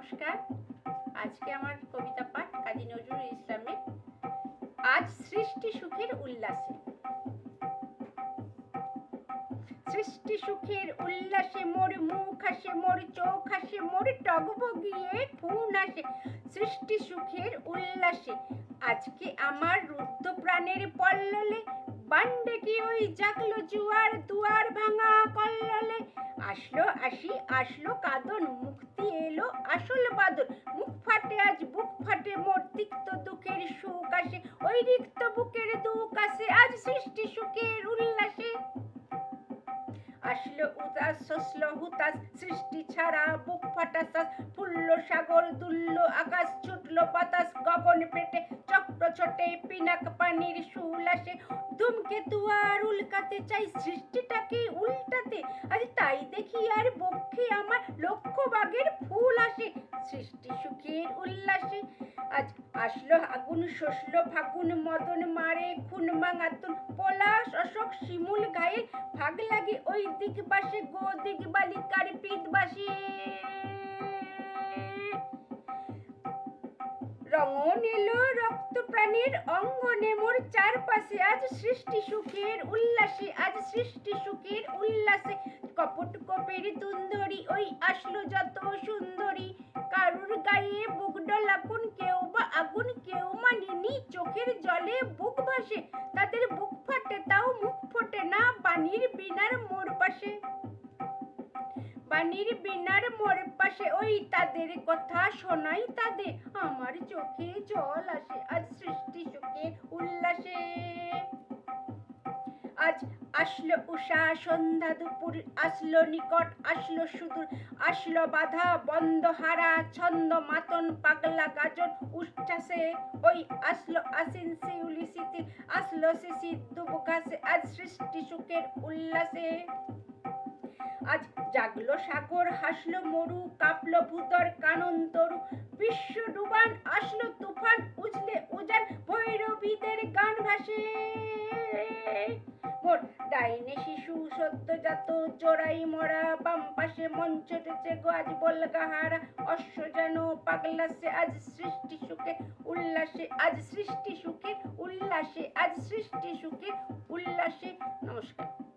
নমস্কার। আজকে আমার কবিতা পাঠ কাজী নজরুল ইসলামের আজ সৃষ্টি সুখের উল্লাসে। সৃষ্টি সুখের উল্লাসে মোর মুখ হাসে মোর চোখ হাসে মোর টগবগিয়ে খুন আসে। সৃষ্টি সুখের উল্লাসে আজকে আমার রুদ্ধ প্রাণের পল্ললে বান্ডে কি ওই জাগলো জুয়ার দুয়ার ভাঙা কল্ললে? আসলো আসি, আসলো কাদন, মুক্তি এলো, আসল বাদন মুখ ফাটে আজ, বুক ফাটে মোর তিক্ত দুঃখের সুখ আসে ওই রিক্ত বুকের দুঃখ আসে আজ সৃষ্টি সুখের উল্লাসে। আসলো উদাস শসলো হুতাস সৃষ্টি ছাড়া বুক ফাটা শ্বাস ফুললো সাগর, দুললো আকাশ, ছুটলো বাতাস, গগন পেটে। ছোটে পিনাক পানির শুল আসে। ধূমকেতু আর উল্কাতে চাই, সৃষ্টিটাকে উল্টাতে। আরে তাই দেখি আর বক্ষে আমার লক্ষ বাগের ফুল আসে, সৃষ্টি সুখের উল্লাসে। আজ আসলো আগুন শসলো ফাগুন, মদন মারে, খুন মাঙাতুন পলাশ অশোক শিমুল গায়ে। ভাগ লাগে ওই দিক বাসে গো দিক বালিকার পিত বাসে। রঙন এলো রক্ত প্রাণীর অঙ্গনে মোর চারপাশে আজ সৃষ্টি সুখের উল্লাসে, আজ সৃষ্টি সুখের উল্লাসে। কপট কপের তুন্দরি, ওই আসলো যত সুন্দরী। কারুর গায়ে বুক ডলাকুন কেউ বা আগুন কেউ মানিনি, চোখের জলে বুক ভাসে। তাদের বুক ফাটে, তাও মুখ ফোটে না বাণীর বিনার মোর পাশে। বিনার পাশে ওই তাদের কথা শোনাই তাদের। আমার চোখে জল আসে, আজ সৃষ্টি সুখে উল্লাসে। আজ আসলো উষা, সন্ধ্যা দুপুর, আসলো নিকট, আসলো সুদূর। আসলো বাধা, বন্ধ হারা, ছন্দ মাতন, পাগলা গাজন উচ্ছ্বাসে। ওই আসলো আসিন শিউলি শীতিল আসলো শিশির আজ সৃষ্টি সুখের উল্লাসে। আজ জাগলো সাগর, হাসলো মরু, কাঁপলো ভূতর কানন তরু বিশ্ব ডুবান আসলো তুফান, উজলে উজান ভৈরবীদের গান ভাসে। মোর ডাইনে শিশু জোড়াই মরা, বাম পাশে মঞ্চ গো, আজ বলগাহারা, অশ্ব যেন পাগলাসে, আজ সৃষ্টি সুখে, উল্লাসে, আজ সৃষ্টি সুখে উল্লাসে, আজ সৃষ্টি সুখে উল্লাসে। নমস্কার।